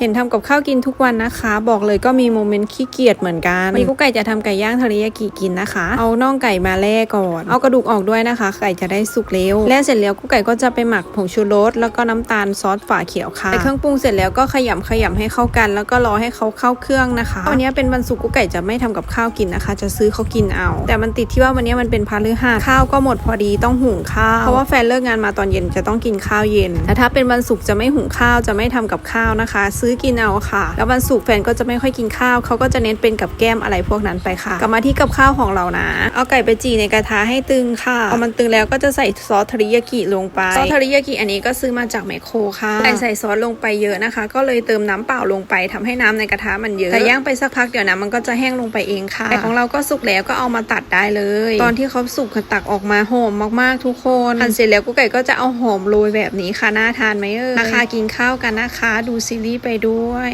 เห็นทำกับข้าวกินทุกวันนะคะ บอกเลยก็มีโมเมนต์ขี้เกียจเหมือนกันวันนี้กุ๊กไก่จะทำไก่ย่างเทอริยากิกินนะคะ เอาน่องไก่มาแล่ก่อน เอากระดูกออกด้วยนะคะ ไก่จะได้สุกเร็วแล่เสร็จแล้วกุ๊กไก่ก็จะไปหมักผงชูรสแล้วก็น้ำตาลซอสฝาเขียวค่ะใส่เครื่องปรุงเสร็จแล้วก็ขยำขยำให้เข้ากัน แล้วก็รอให้เขาเข้าเครื่องนะคะวันนี้เป็นวันศุกร์กุ๊กไก่จะไม่ทำกับข้าวกินนะคะ จะซื้อเขากินเอา แต่มันติดที่ว่าวันนี้มันเป็นพฤหัสข้าวก็หมดพอดีต้องหุงข้าวเพราะว่าแฟนเลิกงานมาตอนเย็นจะต้องกินข้าวเย็นแต่ถ้าเป็นวันศุกร์จะไม่หุงข้าวจะไม่ทำกับข้าวนะคะ ซื้อกินเอาค่ะ แล้ววันศุกร์แฟนก็จะไม่ค่อยกินข้าวเขาก็จะเน้นเป็นกับแก้มอะไรพวกนั้นไปค่ะ กลับมาที่กับข้าวของเรานะ เอาไก่ไปจีในกระทะให้ตึงค่ะพอมันตึงแล้วก็จะใส่ซอสเทริยากิลงไปซอสเทริยากิอันนี้ก็ซื้อมาจากแมคโครค่ะใส่ใส่ซอสลงไปเยอะนะคะ ก็เลยเติมน้ำเปล่าลงไปทำให้น้ำในกระทะมันเยอะแต่ย่างไปสักพักเดี๋ยวน้ำมันก็จะแห้งลงไปเองค่ะไก่ของเราก็สุกแล้วก็เอามาตัดได้เลย ตอนที่เขาสุกตักออกมาหอมมากๆทุกคนหั่นเสร็จแล้วกุ๊กไก่ก็จะเอาหอมโรยแบบนี้ค่ะน่าทานไหมเอ่ยราคากินข้าวกันนะคะ ดูซีรีส์ไปด้วย